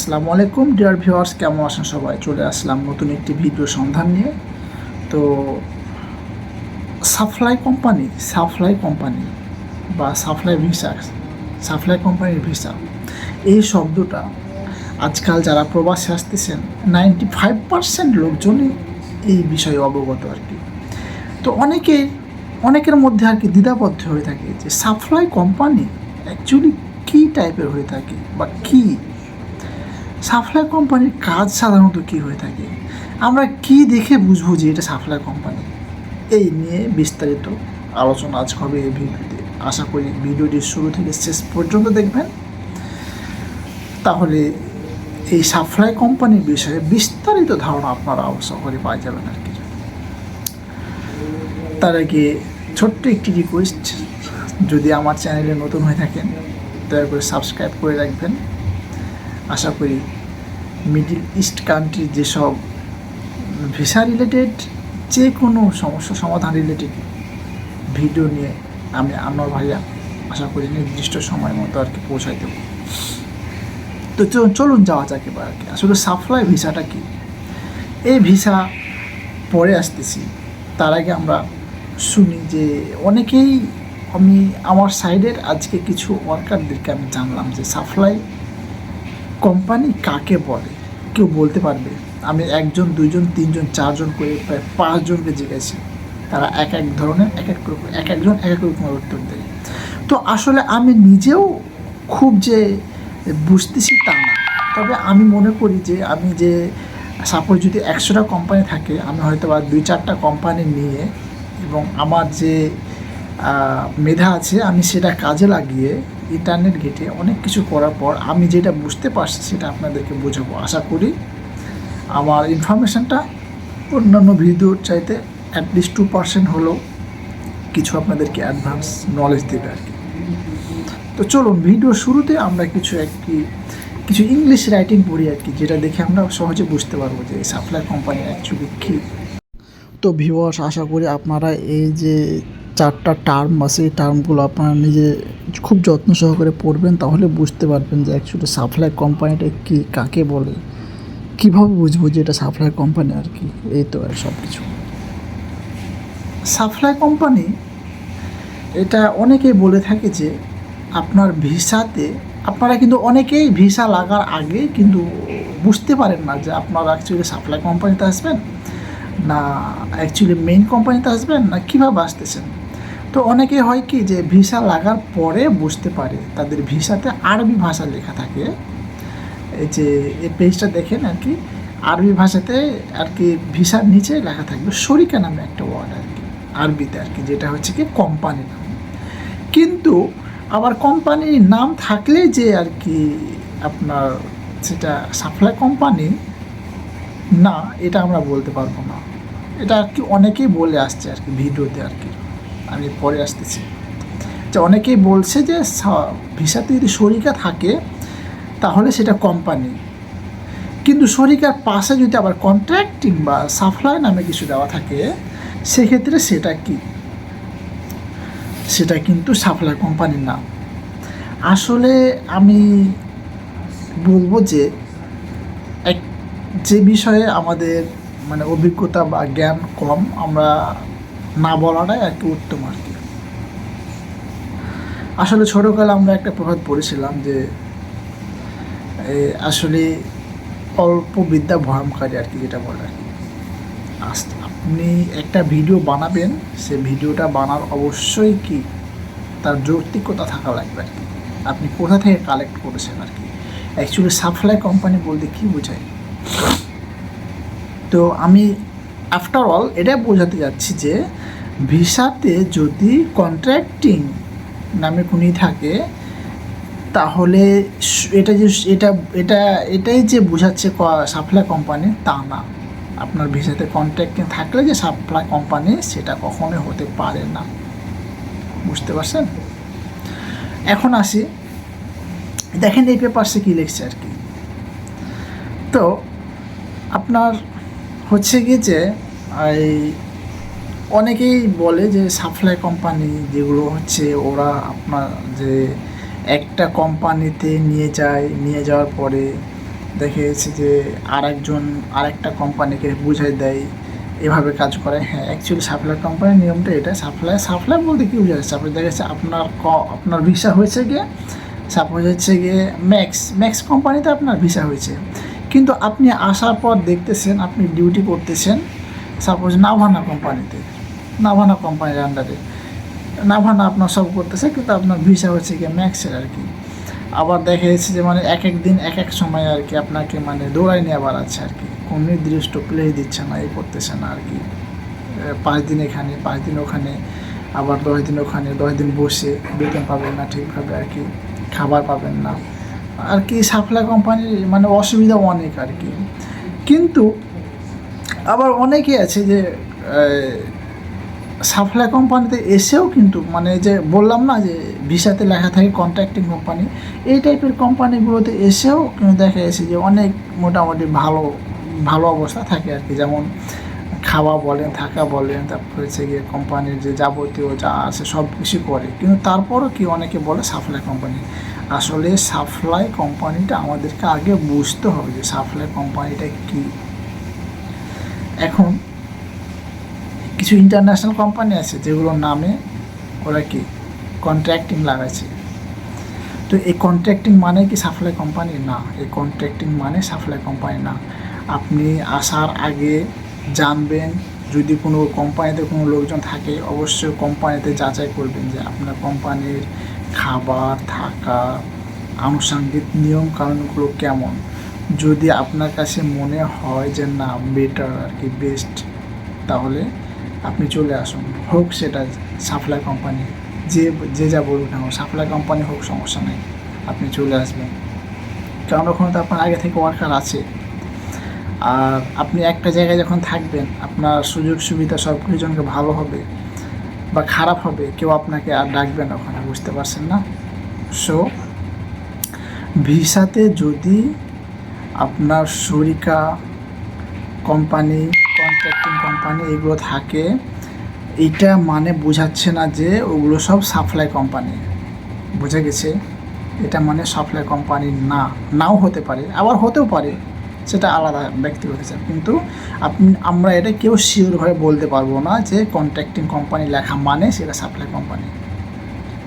আসসালামু আলাইকুম। Dear viewers কেমন আছেন সবাই? চলে আসলাম নতুন একটি ভিডিও সন্ধান নিয়ে। তো সাপ্লাই কোম্পানি সাপ্লাই কোম্পানি বা সাপ্লাই ভিসা সাপ্লাই কোম্পানির ভিসা এই শব্দটা আজকাল যারা প্রবাসে আসতেছেন নাইনটি ফাইভ পার্সেন্ট লোকজনই এই বিষয়ে অবগত আর কি। তো অনেকে, অনেকের মধ্যে আর কি দ্বিধাবদ্ধ হয়ে থাকে যে সাপ্লাই কোম্পানি অ্যাকচুয়ালি কী টাইপের হয়ে থাকে বা কী? সাপ্লাই কোম্পানির কাজ সাধারণত কী হয়ে থাকে? আমরা কি দেখে বুঝব যে এটা সাপ্লাই কোম্পানি? এই নিয়ে বিস্তারিত আলোচনা আজ হবে এই ভিডিওতে। আশা করি ভিডিওটি শুরু থেকে শেষ পর্যন্ত দেখবেন। তাহলে এই সাপ্লাই কোম্পানির বিষয়ে বিস্তারিত ধারণা আপনারা অবশ্য করে পাওয়া যাবেন আর কি। তার আগে ছোট্ট একটি রিকোয়েস্ট যদি আমার চ্যানেলে নতুন হয়ে থাকেন, দয়া করে সাবস্ক্রাইব করে রাখবেন। আশা করি মিডিল ইস্ট কান্ট্রি যেসব ভিসা রিলেটেড যে কোনো সমস্যা সমাধান রিলেটেড ভিডিও নিয়ে আমি আনোয়ার ভাইয়া আশা করি নির্দিষ্ট সময় মতো আর কি পৌঁছাই দেবো। তো চলুন যাওয়া যাক এবার আর কি। আসলে সাপ্লাই ভিসাটা কি? এই ভিসা পরে আসতেছি। তার আগে আমরা শুনি যে অনেকেই আমি আমার সাইডের আজকে কিছু ওয়ার্কারদেরকে আমি জানলাম যে সাপ্লাই কোম্পানি কাকে বলে? কেউ বলতে পারবে। আমি একজন, দুইজন, তিনজন, চারজন করে প্রায় পাঁচজনকে জিজ্ঞেসি। তারা এক এক ধরনের, এক এক এক একজন, এক এক রকমের উত্তর দেয়। তো আসলে আমি নিজেও খুব যে বুঝতেছি তা না। তবে আমি মনে করি যে, আমি যে সাপোজ যদি একশোটা কোম্পানি থাকে, আমি হয়তো বা দুই চারটা কোম্পানি নিয়ে এবং আমার যে মেধা আছে, আমি সেটা কাজে লাগিয়ে ইন্টারনেট ঘেটে অনেক কিছু করার পর আমি যেটা বুঝতে পারছি সেটা আপনাদেরকে বোঝাবো। আশা করি আমার ইনফরমেশানটা অন্যান্য ভিডিওর চাইতে অ্যাটলিস্ট টু পার্সেন্ট হলেও কিছু আপনাদেরকে অ্যাডভান্স নলেজ দেবে আর কি। তো চলুন ভিডিও শুরুতে আমরা কিছু একটি, কিছু ইংলিশ রাইটিং পড়ি আর কি, যেটা দেখে আমরা সহজে বুঝতে পারব যে সাপ্লাই কোম্পানি অ্যাকচুয়ালি কী। তো ভিউয়ার্স আশা করি আপনারা এই যে চারটা টার্ম বা সেই টার্মগুলো আপনারা নিজে খুব যত্ন সহকারে পড়বেন, তাহলে বুঝতে পারবেন যে অ্যাকচুয়ালি সাপ্লাই কোম্পানিটা কি, কাকে বলে, কীভাবে বুঝব যে এটা সাপ্লাই কোম্পানি আর কি, এই তো আর সব কিছু সাপ্লাই কোম্পানি এটা অনেকেই বলে থাকে যে আপনার ভিসাতে, আপনারা কিন্তু অনেকেই ভিসা লাগার আগে কিন্তু বুঝতে পারেন না যে আপনারা অ্যাকচুয়ালি সাপ্লাই কোম্পানিতে আসবেন, না অ্যাকচুয়ালি মেইন কোম্পানিতে আসবেন, না কীভাবে আসতেছেন। তো অনেকে হয় কি যে ভিসা লাগার পরে বুঝতে পারে, তাদের ভিসাতে আরবি ভাষা লেখা থাকে। এই যে, এই পেজটা দেখেন আর কি, আরবি ভাষাতে আর কি ভিসার নিচে লেখা থাকবে শরিকা নামে একটা ওয়ার্ড আর কি, আরবিতে আর কি, যেটা হচ্ছে কি কোম্পানি নাম। কিন্তু আবার কোম্পানির নাম থাকলে যে আর কি আপনার সেটা সাপ্লাই কোম্পানি না, এটা আমরা বলতে পারব না। এটা আর কি অনেকেই বলে আসছে আর কি, ভিডিওতে আর কি। আমি পরে আসতেছি। যে অনেকেই বলছে যে ভিসাতে যদি শরিকা থাকে, তাহলে সেটা কোম্পানি কিন্তু শরিকার পাশে যদি আবার কন্ট্রাক্টিং বা সাপ্লাই নামে কিছু দেওয়া থাকে, সেক্ষেত্রে সেটা কি? সেটা কিন্তু সাপ্লাই কোম্পানির নাম আসলে আমি বলব যে, এক, যে বিষয়ে আমাদের মানে অভিজ্ঞতা বা জ্ঞান কম, আমরা না বলাটাই আর উত্তম আর কি। আসলে ছোটোকালে আমরা একটা প্রভাব পড়েছিলাম যে আসলে অল্প বিদ্যা ভয়ঙ্করী আর কি যেটা বলে আর কি। আপনি একটা ভিডিও বানাবেন, সে ভিডিওটা বানার অবশ্যই কি তার যৌক্তিকতা থাকা লাগবে আর কি। আপনি কোথা থেকে কালেক্ট করেছেন আর কি? অ্যাকচুয়ালি সাপ্লাই কোম্পানি বলতে কী বোঝায়? তো আমি আফটার অল এটা বোঝাতে যাচ্ছি যে ভিসাতে যদি কন্ট্রাক্টিং নামে কোনি থাকে, তাহলে এটা যে এটা এটা, এটাই যে বোঝাচ্ছে সাপ্লাই কোম্পানি তা না। আপনার ভিসাতে কন্ট্রাক্টিং থাকলে যে সাপ্লাই কোম্পানি সেটা কখনোই হতে পারে না। বুঝতে পারছেন? এখন আসি। দেখেন এই পেপারসে কী লিখছে আর কি। তো, আপনার হচ্ছে কি যে, এই অনেকেই বলে যে সাপ্লাই কোম্পানি যেগুলো হচ্ছে ওরা আপনার যে একটা কোম্পানিতে নিয়ে যায়, নিয়ে যাওয়ার পরে দেখে গেছে যে আরেকজন, আরেকটা কোম্পানিকে বুঝাই দেয়, এভাবে কাজ করে। হ্যাঁ অ্যাকচুয়ালি সাপ্লাই কোম্পানির নিয়মটা এটা সাপ্লাই সাপ্লাই বলতে কি বোঝা যাচ্ছে আপনার দেখা যাচ্ছে আপনার ক, আপনার ভিসা হয়েছে গিয়ে সাপোজ হচ্ছে গিয়ে ম্যাক্স ম্যাক্স কোম্পানিতে আপনার ভিসা হয়েছে। কিন্তু আপনি আসার পর দেখতেছেন, আপনি ডিউটি করতেছেন সাপোজ নাভানা কোম্পানিতে নাভানা কোম্পানির আন্ডারে নাভানা আপনার সব করতেছে, কিন্তু আপনার ভিসা হচ্ছে গিয়ে ম্যাক্সের আর কি আবার দেখা যাচ্ছে যে মানে এক এক দিন, এক এক সময় আর কি আপনাকে মানে দৌড়াই নিয়ে বাড়াচ্ছে আর কি কোনো নির্দিষ্ট প্লেস দিচ্ছে না, এ করতেছে না আর কি পাঁচ দিন এখানে, পাঁচ দিন ওখানে, আবার দশ দিন ওখানে, দশ দিন বসে বেতন পাবেন না ঠিকভাবে আর কি খাবার পাবেন না। আর কি সাপ্লাই কোম্পানির মানে অসুবিধা অনেক আর কি কিন্তু আবার অনেকে আছে যে সাপ্লাই কোম্পানিতে এসেও কিন্তু মানে যে বললাম না যে ভিসাতে লেখা থাকে কন্ট্রাক্টিং কোম্পানি এই টাইপের কোম্পানিগুলোতে এসেও দেখা গেছে যে অনেক মোটামুটি ভালো ভালো অবস্থা থাকে আর কি। যেমন খাওয়া বলেন, থাকা বলেন, তারপর হচ্ছে গিয়ে কোম্পানির যে যাবতীয় যা আছে সব কিছু করে। কিন্তু তারপরও কি অনেকে বলে সাপ্লাই কোম্পানি আসলে সাপ্লাই কোম্পানিটা আমাদেরকে আগে বুঝতে হবে যে সাপ্লাই কোম্পানিটা কী। এখন কিছু ইন্টারন্যাশনাল কোম্পানি আছে যেগুলোর নামে ওরা কি কন্ট্রাক্টিং লাগাইছে। তো এই কন্ট্রাক্টিং মানে কি সাপ্লাই কোম্পানি না? এই কন্ট্রাক্টিং মানে সাপ্লাই কোম্পানি না। আপনি আসার আগে জানবেন, যদি কোনো কোম্পানিতে কোনো লোকজন থাকে, অবশ্যই কোম্পানিতে যাচাই করবেন যে আপনার কোম্পানির খাবার, থাকা, আনুষঙ্গিক নিয়ম কানুনগুলো কেমন। যদি আপনার কাছে মনে হয় যে না বেটার আর কি বেস্ট তাহলে আপনি চলে আসুন। হোক সেটা সাপ্লাই কোম্পানি যে যে যা বলুক না হোক সাপ্লাই কোম্পানি হোক, সমস্যা নেই। আপনি চলে আসবেন। কারণ ওখানে তো আপনার আগে থেকে ওয়ার্কার আছে। আর আপনি একটা জায়গায় যখন থাকবেন, আপনার সুযোগ সুবিধা সব কিছু জনকে ভালো হবে বা খারাপ হবে, কেউ আপনাকে আর ডাকবে না ওখানে, বুঝতে পারছেন না? সো ভিসাতে যদি আপনার শরিকা কোম্পানি কোম্পানি এগুলো থাকে এটা মানে বোঝাচ্ছে না যে ওগুলো সব সাপ্লাই কোম্পানি বোঝা গেছে? এটা মানে সাপ্লাই কোম্পানি না, নাও হতে পারে, আবার হতেও পারে, সেটা আলাদা ব্যক্তিগত হিসাব। কিন্তু আপনি, আমরা এটা কেউ শিওরভাবে বলতে পারব না যে কন্ট্রাক্টিং কোম্পানি লেখা মানে সেটা সাপ্লাই কোম্পানি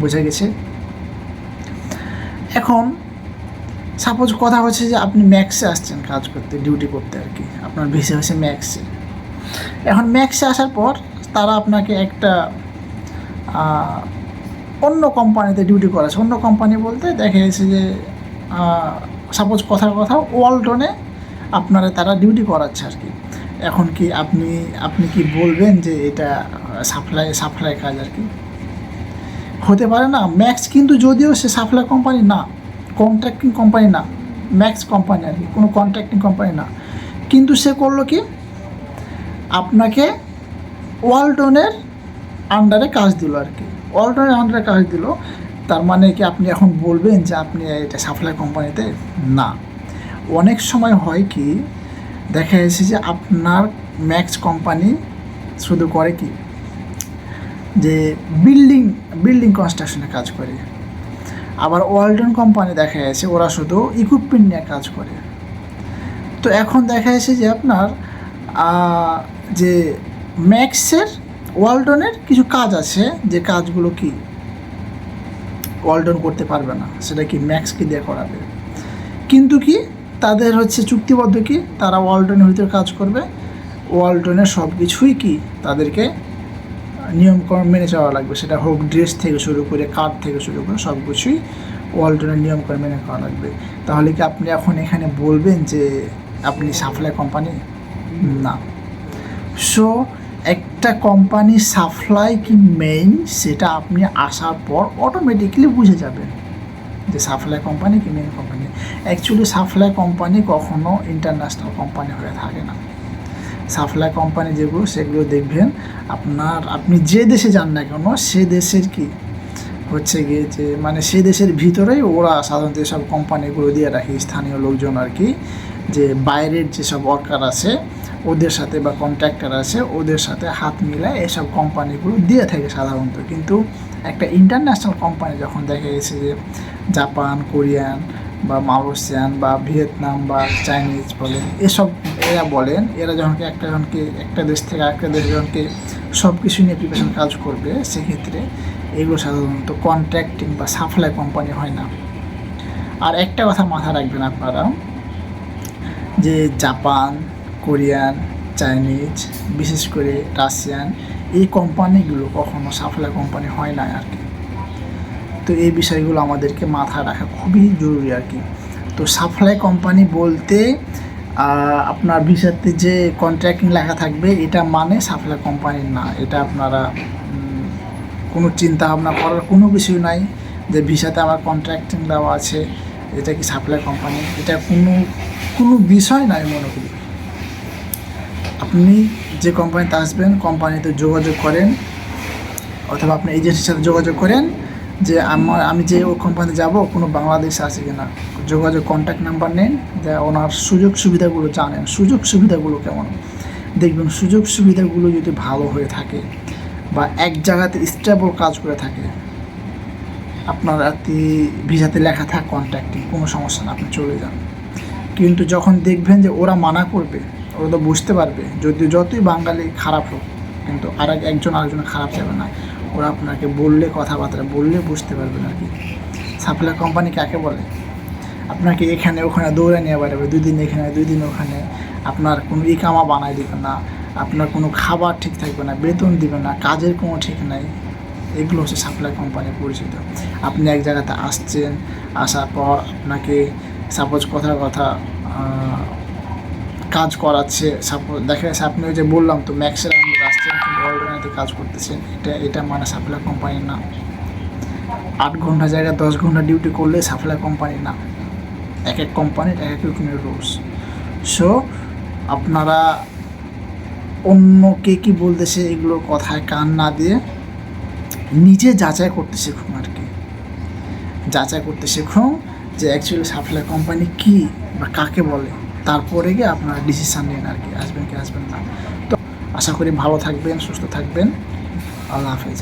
বোঝা গেছে? এখন সাপোজ কথা হচ্ছে যে আপনি ম্যাক্সে আসছেন কাজ করতে ডিউটি করতে আর কি, আপনার ভিসা হচ্ছে ম্যাক্সে এখন ম্যাক্সে আসার পর তারা আপনাকে একটা অন্য কোম্পানিতে ডিউটি করাছে অন্য কোম্পানি বলতে দেখা গেছে যে সাপোজ কথার কথা ওয়ালটনে আপনারা তারা ডিউটি করাচ্ছে আর কি। এখন কি আপনি আপনি কি বলবেন যে এটা সাপ্লাই সাপ্লাই কাজ আর কি? হতে পারে না ম্যাক্স কিন্তু যদিও সে সাপ্লাই কোম্পানি না কন্ট্রাক্টিং কোম্পানি না ম্যাক্স কোম্পানি আর কি, কোনো কন্ট্রাক্টিং কোম্পানি না। কিন্তু সে করল কি? আপনাকে ওয়ালটনের আন্ডারে কাজ দিল আর কি। ওয়ালটনের আন্ডারে কাজ দিল, তার মানে কি আপনি এখন বলবেন যে আপনি এটা সাপ্লাই কোম্পানিতে না। অনেক সময় হয় কি, দেখা যাচ্ছে যে আপনার ম্যাক্স কোম্পানি শুধু করে কি, যে বিল্ডিং বিল্ডিং কনস্ট্রাকশনে কাজ করে। আবার ওয়ালটন কোম্পানি দেখা যাচ্ছে ওরা শুধু ইকুইপমেন্ট নিয়ে কাজ করে। তো এখন দেখা যাচ্ছে যে আপনার যে ম্যাক্সের, ওয়ালটনের কিছু কাজ আছে, যে কাজগুলো কি ওয়ালটন করতে পারবে না, সেটা কি ম্যাক্সকে দিয়ে করাবে। কিন্তু কি তাদের হচ্ছে চুক্তিবদ্ধ কি? তারা ওয়ালটনের ভিতরে কাজ করবে। ওয়ালটনের সব কিছুই কি তাদেরকে নিয়মকরণ মেনে চলা লাগবে? সেটা হোক ড্রেস থেকে শুরু করে কার্ড থেকে শুরু করে সব কিছুই ওয়ালটনের নিয়মকরণ মেনে করা লাগবে। তাহলে কি আপনি এখন এখানে বলবেন যে আপনি সাপ্লাই কোম্পানি? না। সো একটা কোম্পানি সাপ্লাই কি মেইন সেটা আপনি আসার পর অটোমেটিকলি বুঝে যাবেন যে সাপ্লাই কোম্পানি কি main company actually supply company কখনো ইন্টারন্যাশনাল কোম্পানি হয়ে থাকে না। সাপ্লাই কোম্পানি যেগুলো, সেগুলো দেখবেন আপনার, আপনি যে দেশে যান না কেন, সে দেশের কি হচ্ছে গিয়ে যে মানে সে দেশের ভিতরেই ওরা সাধারণত এসব কোম্পানিগুলো দিয়ে রাখে, স্থানীয় লোকজন আর কি। যে বাইরের যেসব ওয়ার্কার আছে, ওদের সাথে বা কন্ট্রাক্টর আছে, ওদের সাথে হাত মিলায় এসব কোম্পানিগুলো দিয়ে থাকে সাধারণত। কিন্তু একটা ইন্টারন্যাশনাল কোম্পানি যখন দেখা গেছে যে জাপান, কোরিয়ান বা মালয়েশিয়ান বা ভিয়েতনাম বা চাইনিজ বলেন, এসব এরা বলেন, এরা যখন কি একটা জনকে, একটা দেশ থেকে আরেকটা দেশ জনকে সব কিছু নিয়ে প্রিপারেশন কাজ করবে, সেক্ষেত্রে এগুলো সাধারণত কন্ট্রাক্টিং বা সাপ্লাই কোম্পানি হয় না। আর একটা কথা মাথায় রাখবেন আপনারা যে জাপান, কোরিয়ান, চাইনিজ, বিশেষ করে রাশিয়ান, এই কোম্পানিগুলো কখনো সাপ্লাই কোম্পানি হয় না আর কি। তো এই বিষয়গুলো আমাদেরকে মাথায় রাখা খুবই জরুরি আর কি। তো সাপ্লাই কোম্পানি বলতে আপনার ভিসাতে যে কন্ট্রাক্টিং লেখা থাকবে, এটা মানে সাপ্লাই কোম্পানি না। এটা আপনারা কোনো চিন্তা ভাবনা করার কোনো বিষয় নাই যে ভিসাতে আমার কন্ট্রাক্টিং দেওয়া আছে, এটা কি সাপ্লাই কোম্পানি? এটা কোনো কোনো বিষয় নাই মনে করি। আপনি যে কোম্পানিতে আসবেন কোম্পানিতে যোগাযোগ করেন, অথবা আপনি এজেন্সির সাথে যোগাযোগ করেন যে আমার, আমি যে ও কোম্পানিতে যাব, কোনো বাংলাদেশ আছে কিনা। যোগাযোগ কন্ট্যাক্ট নাম্বার নেন, যা ওনার সুযোগ সুবিধাগুলো জানেন। সুযোগ সুবিধাগুলো কেমন? দেখবেন সুযোগ সুবিধাগুলো যদি ভালো হয়ে থাকে বা এক জায়গাতে স্টেবল কাজ করে থাকে, আপনার ভিসাতে লেখা থাক কন্ট্যাক্টিং কোনো সমস্যা না, আপনি চলে যান। কিন্তু যখন দেখবেন যে ওরা মানা করবে, ওরা তো বুঝতে পারবে, যদি যতই বাঙালি খারাপ হোক, কিন্তু আর এক- একজন আরেকজন খারাপ যাবে না। ওরা আপনাকে বললে, কথাবার্তা বললে বুঝতে পারবেন আর কি। সাপ্লাই কোম্পানি কাকে বলে? আপনাকে এখানে ওখানে দৌড়ে নিয়ে বেড়াবে, দুই দিন এখানে, দুই দিন ওখানে। আপনার কোনো ইকামা বানায় দিবে না, আপনার কোনো খাবার ঠিক থাকবে না, বেতন দিবে না, কাজের কোনো ঠিক নাই। এগুলো হচ্ছে সাপ্লাই কোম্পানি পরিচিত। আপনি এক জায়গাতে আসছেন, আসার পর আপনাকে সাপোজ কথার কথা কাজ করাচ্ছে সাপোজ দেখা যাচ্ছে আপনি ওই যে বললাম তো, ম্যাক্সের আন্ডার আসছেন কিন্তু কাজ করতেছেন এটা এটা মানে সাপ্লাই কোম্পানি না আট ঘণ্টা জায়গায় দশ ঘণ্টা ডিউটি করলে সাপ্লাই কোম্পানি না এক এক কোম্পানির এক এক রকমের রুলস সো আপনারা অন্য কে কী বলতেছে এগুলো কথায় কান না দিয়ে নিজে যাচাই করতে শিখুন আর কি। যাচাই করতে শিখুন। যে অ্যাকচুয়ালি সাপ্লাই কোম্পানি কি বা কাকে বলে, তারপরে গিয়ে আপনারা ডিসিশান নিন আর কি, আসবেন কি আসবেন না। তো আশা করি ভালো থাকবেন, সুস্থ থাকবেন। আল্লাহ হাফেজ।